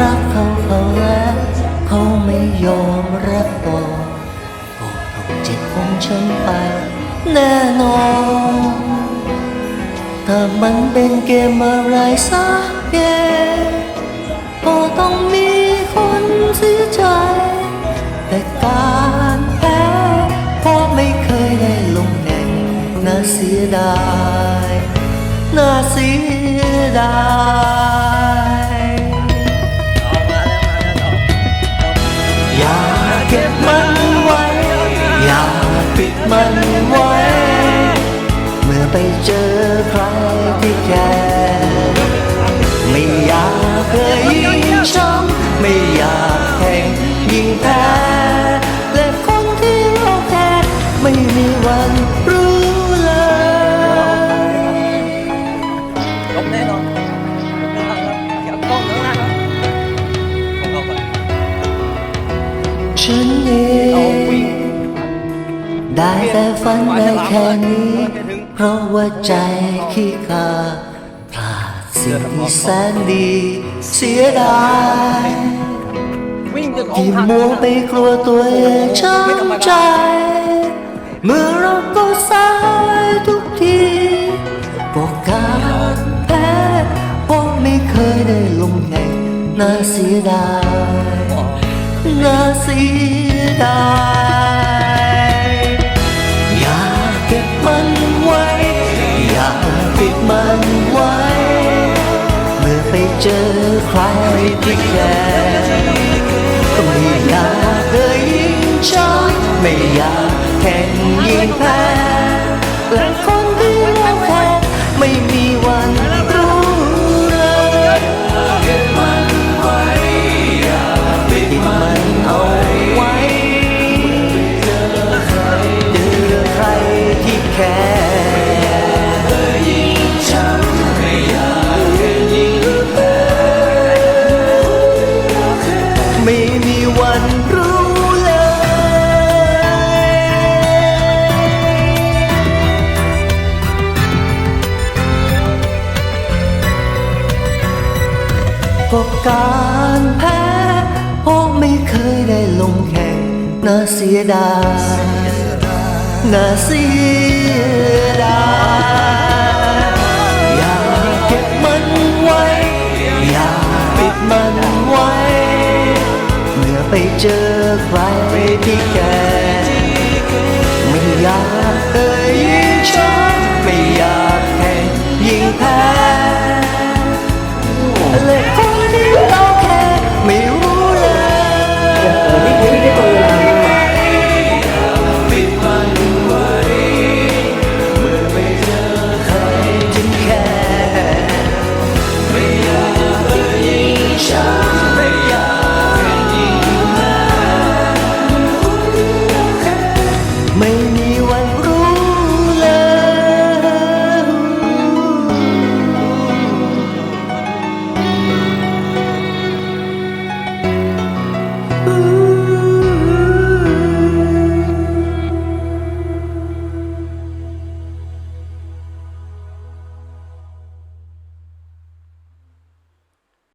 รักเขาเขาแล้วเขาไม่ยอมรับบอกก็ต้องเจ็บของฉันไปแน่นอนถ้ามันเป็นเกมอะไรสักเกมก็ต้องมีคนเสียใจ แต่การแพ้เพไม่เคยได้ลงแข่น่าเสียดาย น่าเสียดาย ปิดมันไว้ เมื่อไปเจอใครที่แคร์ไม่อยากเคยยิงช้ำไม่อยากแข่งยิงแพ้และคนที่เราแค่ไม่มีวันรู้เลยลบแน่นอนฉันเอง ได้แต่ฝันได้แค่นี้ เพราะว่าใจขี้ขาดพลาดสิ่งที่แสนดี เสียดายที่มัวไปกลัวตัวเองช้ำใจ เมื่อเราก็สายทุกทีเพราะการแพ้าะไม่เคยได้ลงแข่งน่าเสียดาย น่าเสียดาย ปิดมันไว้ เมื่อไปเจอใครที่แคร์ก็ไม่อยากเคยยิงช้อยไม่อยากแข่งยิ่งแพ้ ก็การแพ้เพราะไม่เคยได้ลงแข่งน่าเสียดายน่าเสียดายอย่าเก็บมันไว้ อย่าปิดมันไว้ เมื่อไปเจอใครที่แก่ 每年